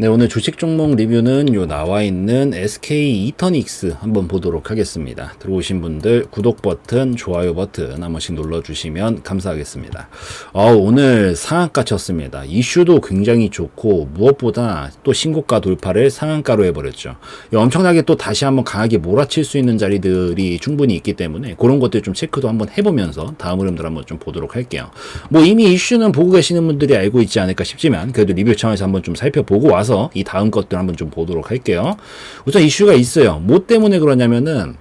네, 오늘 주식 종목 리뷰는 요 나와 있는 SK 이터닉스 한번 보도록 하겠습니다. 들어오신 분들 구독 버튼, 좋아요 버튼 한 번씩 눌러주시면 감사하겠습니다. 어, 오늘 상한가 쳤습니다. 이슈도 굉장히 좋고 무엇보다 또 신고가 돌파를 상한가로 해버렸죠. 이 엄청나게 또 다시 한번 강하게 몰아칠 수 있는 자리들이 충분히 있기 때문에 그런 것들 좀 체크도 한번 해보면서 다음 흐름들 한번 좀 보도록 할게요. 뭐 이미 이슈는 보고 계시는 분들이 알고 있지 않을까 싶지만 그래도 리뷰 차원에서 한번 좀 살펴보고 와서 이 다음 것들 한번 좀 보도록 할게요. 우선 이슈가 있어요. 뭐 때문에 그러냐면은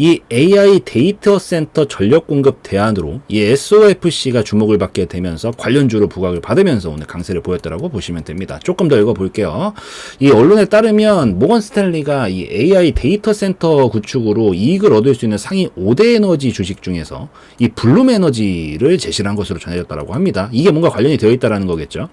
이 AI 데이터 센터 전력 공급 대안으로 이 SOFC가 주목을 받게 되면서 관련주로 부각을 받으면서 오늘 강세를 보였다라고 보시면 됩니다. 조금 더 읽어볼게요. 이 언론에 따르면 모건 스탠리가 이 AI 데이터 센터 구축으로 이익을 얻을 수 있는 상위 5대 에너지 주식 중에서 이 블룸 에너지를 제시를 한 것으로 전해졌다라고 합니다. 이게 뭔가 관련이 되어 있다라는 거겠죠.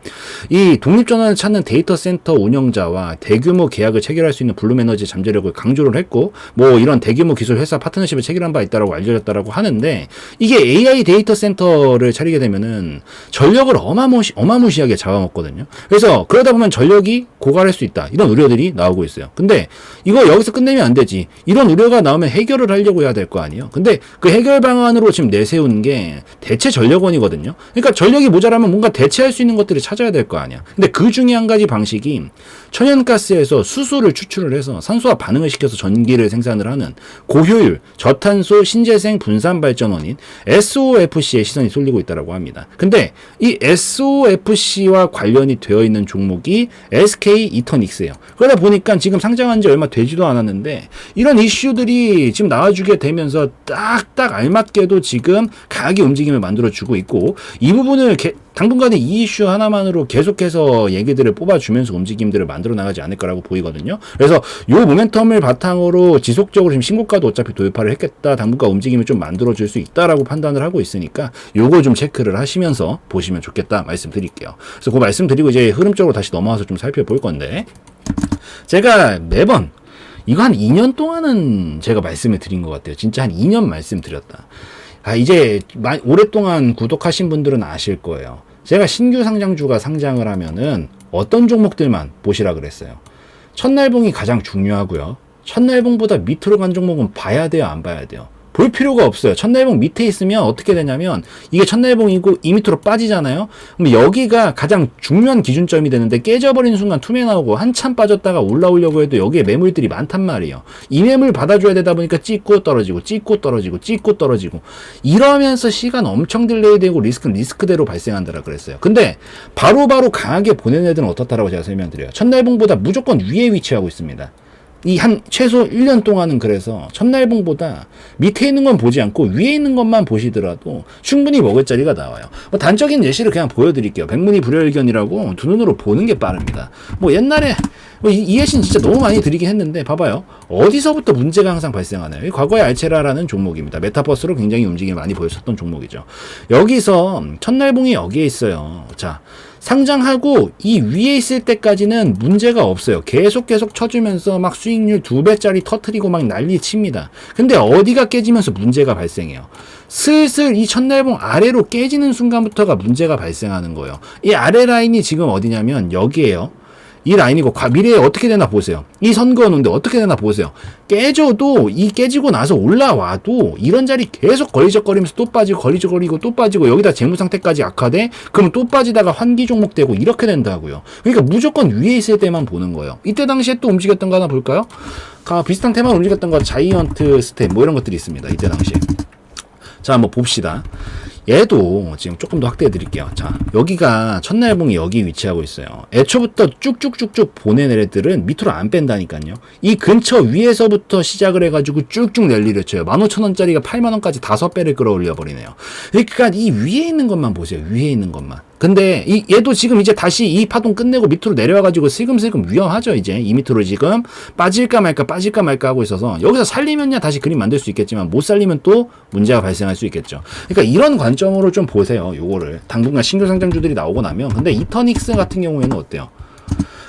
이 독립 전환을 찾는 데이터 센터 운영자와 대규모 계약을 체결할 수 있는 블룸 에너지 잠재력을 강조를 했고 뭐 이런 대규모 기술 회사 파트너십을 체결한 바 있다라고 알려졌다라고 하는데 이게 AI 데이터 센터를 차리게 되면은 전력을 어마무시 어마무시하게 잡아먹거든요. 그래서 그러다 보면 전력이 고갈할 수 있다 이런 우려들이 나오고 있어요. 근데 이거 여기서 끝내면 안 되지. 이런 우려가 나오면 해결을 하려고 해야 될 거 아니에요. 근데 그 해결 방안으로 지금 내세운 게 대체 전력원이거든요. 그러니까 전력이 모자라면 뭔가 대체할 수 있는 것들을 찾아야 될 거 아니야. 근데 그 중에 한 가지 방식이 천연가스에서 수소를 추출을 해서 산소와 반응을 시켜서 전기를 생산을 하는 고효 율 저탄소 신재생 분산 발전원인 SOFC의 시선이 쏠리고 있다고 합니다. 근데 이 SOFC와 관련이 되어 있는 종목이 SK 이터닉스예요. 그러다 보니까 지금 상장한 지 얼마 되지도 않았는데 이런 이슈들이 지금 나와주게 되면서 딱딱 알맞게도 지금 강하게 움직임을 만들어주고 있고 이 부분을 개, 당분간에 이 이슈 하나만으로 계속해서 얘기들을 뽑아주면서 움직임들을 만들어 나가지 않을 거라고 보이거든요. 그래서 요 모멘텀을 바탕으로 지속적으로 지금 신고가도 어차피 돌파를 했겠다. 당분간 움직임을 좀 만들어줄 수 있다라고 판단을 하고 있으니까 요거 좀 체크를 하시면서 보시면 좋겠다 말씀드릴게요. 그래서 그 말씀드리고 이제 흐름적으로 다시 넘어와서 좀 살펴볼 건데 제가 매번 이거 한 2년 동안은 제가 말씀을 드린 것 같아요. 진짜 한 2년 말씀드렸다. 아, 이제 마, 오랫동안 구독하신 분들은 아실 거예요. 제가 신규 상장주가 상장을 하면은 어떤 종목들만 보시라 그랬어요. 첫날봉이 가장 중요하고요. 첫날봉보다 밑으로 간 종목은 봐야 돼요, 안 봐야 돼요? 볼 필요가 없어요. 첫날봉 밑에 있으면 어떻게 되냐면 이게 첫날봉이고 이 밑으로 빠지잖아요. 그럼 여기가 가장 중요한 기준점이 되는데 깨져버리는 순간 투매 나오고 한참 빠졌다가 올라오려고 해도 여기에 매물들이 많단 말이에요. 이 매물 받아줘야 되다 보니까 찍고 떨어지고 찍고 떨어지고 찍고 떨어지고 이러면서 시간 엄청 딜레이 되고 리스크는 리스크대로 발생한다라 그랬어요. 근데 바로바로 바로 강하게 보내는 애들은 어떻다라고 제가 설명드려요. 첫날봉보다 무조건 위에 위치하고 있습니다. 이 한 최소 1년 동안은 그래서 첫날봉보다 밑에 있는 건 보지 않고 위에 있는 것만 보시더라도 충분히 먹을 자리가 나와요. 뭐 단적인 예시를 그냥 보여드릴게요. 백문이 불여일견이라고 두 눈으로 보는 게 빠릅니다. 뭐 옛날에 뭐 이, 이 예시는 진짜 너무 많이 드리긴 했는데 봐봐요. 어디서부터 문제가 항상 발생하나요? 과거의 알체라라는 종목입니다. 메타버스로 굉장히 움직임이 많이 보였었던 종목이죠. 여기서 첫날봉이 여기에 있어요. 자, 상장하고 이 위에 있을 때까지는 문제가 없어요. 계속 계속 쳐주면서 막 수익률 두 배짜리 터트리고 막 난리 칩니다. 근데 어디가 깨지면서 문제가 발생해요. 슬슬 이 첫날봉 아래로 깨지는 순간부터가 문제가 발생하는 거예요. 이 아래 라인이 지금 어디냐면 여기에요. 이 라인이고 미래에 어떻게 되나 보세요. 이선 그어놓는데 어떻게 되나 보세요. 깨져도 이 깨지고 나서 올라와도 이런 자리 계속 걸리적거리면서 또 빠지고 걸리적거리고 또 빠지고 여기다 재무 상태까지 악화돼 그럼 또 빠지다가 환기 종목 되고 이렇게 된다고요. 그러니까 무조건 위에 있을 때만 보는 거예요. 이때 당시에 또 움직였던 거 하나 볼까요? 아, 비슷한 테마 움직였던 거 자이언트 스텝 뭐 이런 것들이 있습니다. 이때 당시에. 자, 한번 봅시다. 얘도 지금 조금 더 확대해 드릴게요. 자, 여기가 첫날봉이 여기 위치하고 있어요. 애초부터 쭉쭉쭉쭉 보낸 애들은 밑으로 안 뺀다니까요. 이 근처 위에서부터 시작을 해가지고 쭉쭉 랠리를 쳐요. 15,000원짜리가 8만원까지 다섯 배를 끌어올려 버리네요. 그러니까 이 위에 있는 것만 보세요. 위에 있는 것만. 근데 이 얘도 지금 이제 다시 이 파동 끝내고 밑으로 내려와가지고 슬금슬금 위험하죠 이제 이 밑으로 지금 빠질까 말까 빠질까 말까 하고 있어서 여기서 살리면야 다시 그림 만들 수 있겠지만 못 살리면 또 문제가 발생할 수 있겠죠. 그러니까 이런 관점으로 좀 보세요 요거를 당분간 신규 상장주들이 나오고 나면 근데 이터닉스 같은 경우에는 어때요?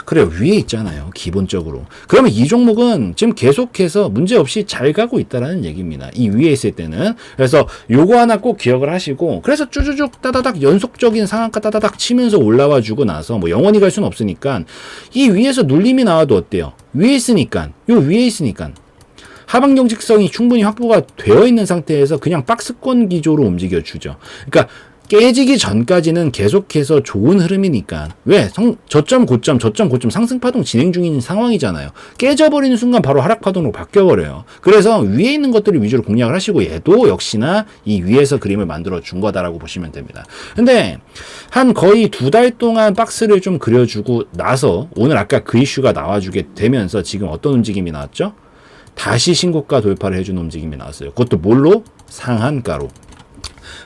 그래요. 위에 있잖아요. 기본적으로. 그러면 이 종목은 지금 계속해서 문제없이 잘 가고 있다라는 얘기입니다. 이 위에 있을 때는. 그래서 요거 하나 꼭 기억을 하시고 그래서 쭈쭈쭉 따다닥 연속적인 상한가 따다닥 치면서 올라와 주고 나서 뭐 영원히 갈 수는 없으니까 이 위에서 눌림이 나와도 어때요? 위에 있으니까. 요 위에 있으니까. 하방 경직성이 충분히 확보가 되어 있는 상태에서 그냥 박스권 기조로 움직여 주죠. 그러니까 깨지기 전까지는 계속해서 좋은 흐름이니까 왜 성, 저점 고점 저점 고점 상승 파동 진행 중인 상황이잖아요. 깨져버리는 순간 바로 하락 파동으로 바뀌어 버려요. 그래서 위에 있는 것들을 위주로 공략을 하시고 얘도 역시나 이 위에서 그림을 만들어 준 거다라고 보시면 됩니다. 근데 한 거의 두 달 동안 박스를 좀 그려주고 나서 오늘 아까 그 이슈가 나와주게 되면서 지금 어떤 움직임이 나왔죠? 다시 신고가 돌파를 해주는 움직임이 나왔어요. 그것도 뭘로? 상한가로.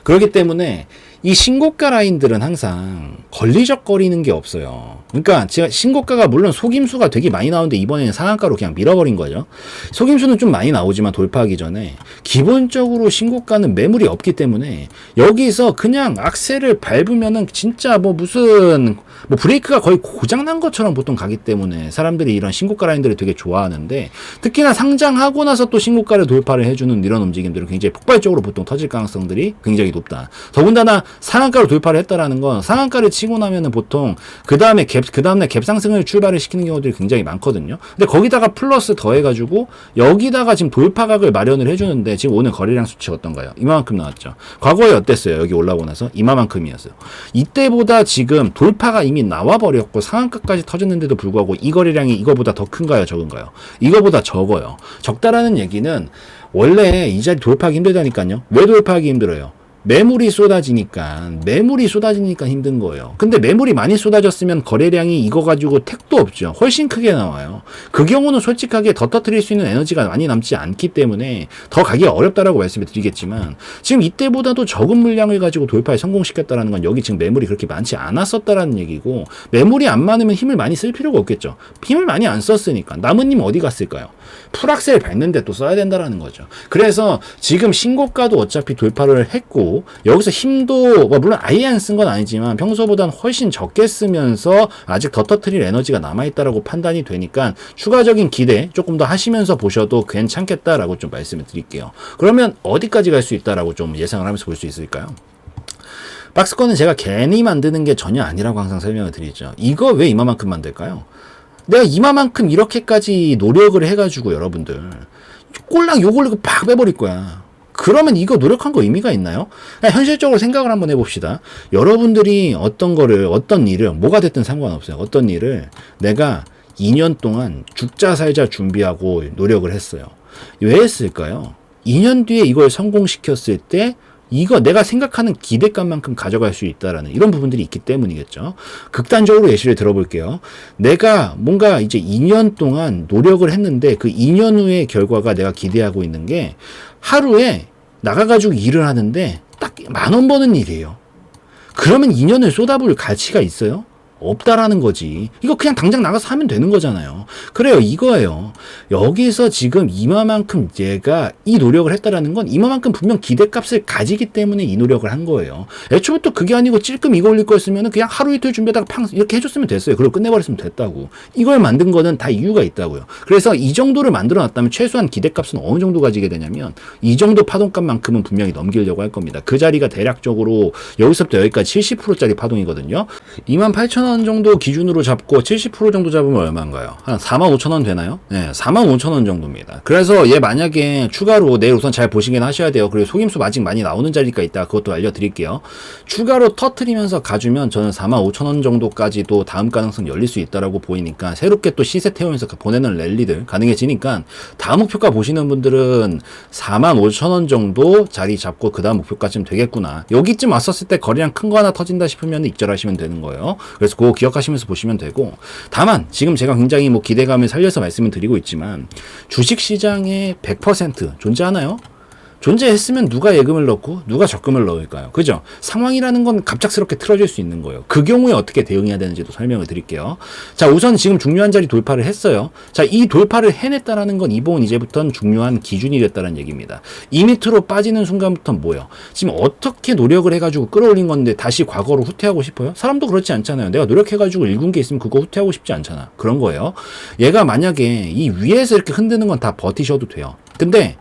그렇기 때문에 이 신고가 라인들은 항상 걸리적거리는 게 없어요. 그러니까 제가 신고가가 물론 속임수가 되게 많이 나오는데 이번에는 상한가로 그냥 밀어버린 거죠. 속임수는 좀 많이 나오지만 돌파하기 전에 기본적으로 신고가는 매물이 없기 때문에 여기서 그냥 악셀을 밟으면은 진짜 뭐 무슨 뭐 브레이크가 거의 고장난 것처럼 보통 가기 때문에 사람들이 이런 신고가 라인들을 되게 좋아하는데 특히나 상장하고 나서 또 신고가를 돌파를 해주는 이런 움직임들은 굉장히 폭발적으로 보통 터질 가능성들이 굉장히 높다. 더군다나 상한가로 돌파를 했다라는 건 상한가를 치고 나면은 보통 그 다음에 갭, 그 다음날 갭 상승을 출발을 시키는 경우들이 굉장히 많거든요. 근데 거기다가 플러스 더해가지고 여기다가 지금 돌파각을 마련을 해주는데 지금 오늘 거래량 수치 어떤가요? 이만큼 나왔죠. 과거에 어땠어요? 여기 올라오고 나서 이만큼이었어요. 이때보다 지금 돌파가 이미 나와버렸고 상한가까지 터졌는데도 불구하고 이 거래량이 이거보다 더 큰가요? 적은가요? 이거보다 적어요. 적다라는 얘기는 원래 이 자리 돌파하기 힘들다니까요. 왜 돌파하기 힘들어요? 매물이 쏟아지니까 매물이 쏟아지니까 힘든 거예요. 근데 매물이 많이 쏟아졌으면 거래량이 이거 가지고 택도 없죠. 훨씬 크게 나와요. 그 경우는 솔직하게 더 터트릴 수 있는 에너지가 많이 남지 않기 때문에 더 가기 어렵다라고 말씀을 드리겠지만 지금 이때보다도 적은 물량을 가지고 돌파에 성공시켰다라는 건 여기 지금 매물이 그렇게 많지 않았었다라는 얘기고 매물이 안 많으면 힘을 많이 쓸 필요가 없겠죠. 힘을 많이 안 썼으니까 힘 어디 갔을까요? 풀악셀 밟는데 또 써야 된다라는 거죠. 그래서 지금 신고가도 어차피 돌파를 했고 여기서 힘도 뭐 물론 아예 안 쓴 건 아니지만 평소보다는 훨씬 적게 쓰면서 아직 더 터트릴 에너지가 남아있다라고 판단이 되니까 추가적인 기대 조금 더 하시면서 보셔도 괜찮겠다라고 좀 말씀을 드릴게요. 그러면 어디까지 갈 수 있다라고 좀 예상을 하면서 볼 수 있을까요? 박스권은 제가 괜히 만드는 게 전혀 아니라고 항상 설명을 드리죠. 이거 왜 이만큼 만들까요? 내가 이만큼 이렇게까지 노력을 해가지고 여러분들 꼴랑 요걸 팍 빼버릴 거야. 그러면 이거 노력한 거 의미가 있나요? 현실적으로 생각을 한번 해봅시다. 여러분들이 어떤 거를, 어떤 일을, 뭐가 됐든 상관없어요. 어떤 일을 내가 2년 동안 죽자 살자 준비하고 노력을 했어요. 왜 했을까요? 2년 뒤에 이걸 성공시켰을 때 이거 내가 생각하는 기대감만큼 가져갈 수 있다라는 이런 부분들이 있기 때문이겠죠. 극단적으로 예시를 들어볼게요. 내가 뭔가 이제 2년 동안 노력을 했는데 그 2년 후의 결과가 내가 기대하고 있는 게 하루에 나가가지고 일을 하는데 딱 만 원 버는 일이에요. 그러면 2년을 쏟아부을 가치가 있어요? 없다라는 거지. 이거 그냥 당장 나가서 하면 되는 거잖아요. 그래요. 이거예요. 여기서 지금 이마만큼 얘가 이 노력을 했다라는 건 이마만큼 분명 기대값을 가지기 때문에 이 노력을 한 거예요. 애초부터 그게 아니고 찔끔 이거 올릴 거였으면 그냥 하루 이틀 준비하다가 팡 이렇게 해줬으면 됐어요. 그리고 끝내버렸으면 됐다고. 이걸 만든 거는 다 이유가 있다고요. 그래서 이 정도를 만들어 놨다면 최소한 기대값은 어느 정도 가지게 되냐면 이 정도 파동값만큼은 분명히 넘기려고 할 겁니다. 그 자리가 대략적으로 여기서부터 여기까지 70%짜리 파동이거든요. 28,000원 정도 기준으로 잡고 70% 정도 잡으면 얼마인가요? 한 45,000원 되나요? 네, 45,000원 정도입니다. 그래서 얘 만약에 추가로 내일 우선 잘 보시긴 하셔야 돼요. 그리고 속임수 아직 많이 나오는 자리가 있다. 그것도 알려드릴게요. 추가로 터트리면서 가주면 저는 45,000원 정도까지도 다음 가능성 열릴 수 있다라고 보이니까 새롭게 또 시세 태우면서 보내는 랠리들 가능해지니까 다음 목표가 보시는 분들은 45,000원 정도 자리 잡고 그 다음 목표까지는 되겠구나. 여기쯤 왔었을 때 거래량 큰 거 하나 터진다 싶으면 입절하시면 되는 거예요. 그래서 그거 기억하시면서 보시면 되고 다만 지금 제가 굉장히 뭐 기대감을 살려서 말씀을 드리고 있지만 주식 시장에 100% 존재하나요? 존재했으면 누가 예금을 넣고 누가 적금을 넣을까요? 그죠? 상황이라는 건 갑작스럽게 틀어질 수 있는 거예요. 그 경우에 어떻게 대응해야 되는지도 설명을 드릴게요. 자, 우선 지금 중요한 자리 돌파를 했어요. 자, 이 돌파를 해냈다라는 건 이번 이제부터는 중요한 기준이 됐다는 얘기입니다. 이 밑으로 빠지는 순간부터 뭐예요? 지금 어떻게 노력을 해가지고 끌어올린 건데 다시 과거로 후퇴하고 싶어요? 사람도 그렇지 않잖아요. 내가 노력해가지고 읽은 게 있으면 그거 후퇴하고 싶지 않잖아. 그런 거예요. 얘가 만약에 이 위에서 이렇게 흔드는 건 다 버티셔도 돼요. 근데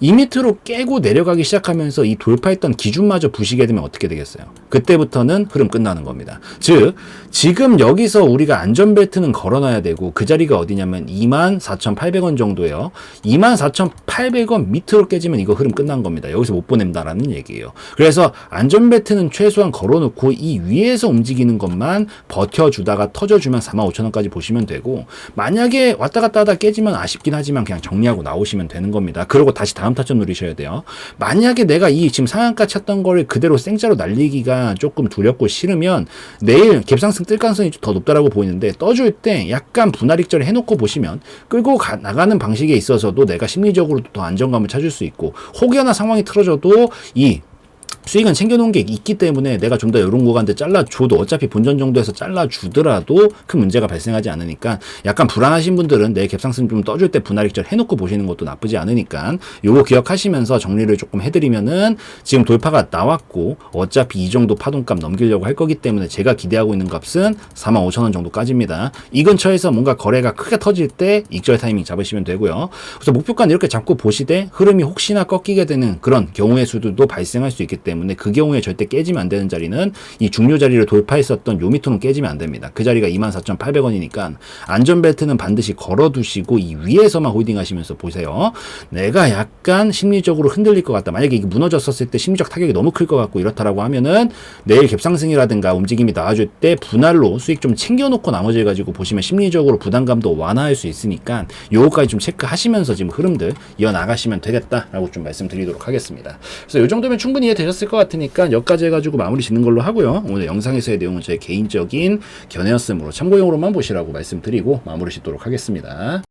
이 밑으로 깨고 내려가기 시작하면서 이 돌파했던 기준마저 부시게 되면 어떻게 되겠어요? 그때부터는 흐름 끝나는 겁니다. 즉, 지금 여기서 우리가 안전벨트는 걸어놔야 되고 그 자리가 어디냐면 24,800원 정도예요. 24,800원 밑으로 깨지면 이거 흐름 끝난 겁니다. 여기서 못 보낸다라는 얘기예요. 그래서 안전벨트는 최소한 걸어놓고 이 위에서 움직이는 것만 버텨주다가 터져주면 45,000원까지 보시면 되고 만약에 왔다 갔다 하다 깨지면 아쉽긴 하지만 그냥 정리하고 나오시면 되는 겁니다. 그리고 다시 다음 타점 누리셔야 돼요. 만약에 내가 이 지금 상한가 쳤던 거를 그대로 생짜로 날리기가 조금 두렵고 싫으면 내일 갭상승 뜰 가능성이 더 높다라고 보이는데 떠줄 때 약간 분할 익절 해놓고 보시면 끌고 가- 나가는 방식에 있어서도 내가 심리적으로 더 안정감을 찾을 수 있고 혹여나 상황이 틀어져도 이 수익은 챙겨놓은 게 있기 때문에 내가 좀 더 이런 구간들 잘라줘도 어차피 본전 정도에서 잘라주더라도 큰 문제가 발생하지 않으니까 약간 불안하신 분들은 내 갭상승 좀 떠줄 때 분할 익절 해놓고 보시는 것도 나쁘지 않으니까 요거 기억하시면서 정리를 조금 해드리면은 지금 돌파가 나왔고 어차피 이 정도 파동값 넘기려고 할 거기 때문에 제가 기대하고 있는 값은 45,000원 정도까지입니다. 이 근처에서 뭔가 거래가 크게 터질 때 익절 타이밍 잡으시면 되고요. 그래서 목표가는 이렇게 잡고 보시되 흐름이 혹시나 꺾이게 되는 그런 경우의 수들도 발생할 수 있기 때문에 그 경우에 절대 깨지면 안 되는 자리는 이 중요 자리를 돌파했었던 요 밑으로는 깨지면 안 됩니다. 그 자리가 24,800원이니까 안전벨트는 반드시 걸어두시고 이 위에서만 홀딩 하시면서 보세요. 내가 약간 심리적으로 흔들릴 것 같다. 만약에 이게 무너졌었을 때 심리적 타격이 너무 클 것 같고 이렇다라고 하면은 내일 갭상승이라든가 움직임이 나와줄 때 분할로 수익 좀 챙겨놓고 나머지 가지고 보시면 심리적으로 부담감도 완화할 수 있으니까 요거까지 좀 체크하시면서 지금 흐름들 이어나가시면 되겠다라고 좀 말씀드리도록 하겠습니다. 그래서 요 정도면 충분히 이해 되셨을 것 같으니까 여기까지 해가지고 마무리 짓는 걸로 하고요. 오늘 영상에서의 내용은 제 개인적인 견해였으므로 참고용으로만 보시라고 말씀드리고 마무리 짓도록 하겠습니다.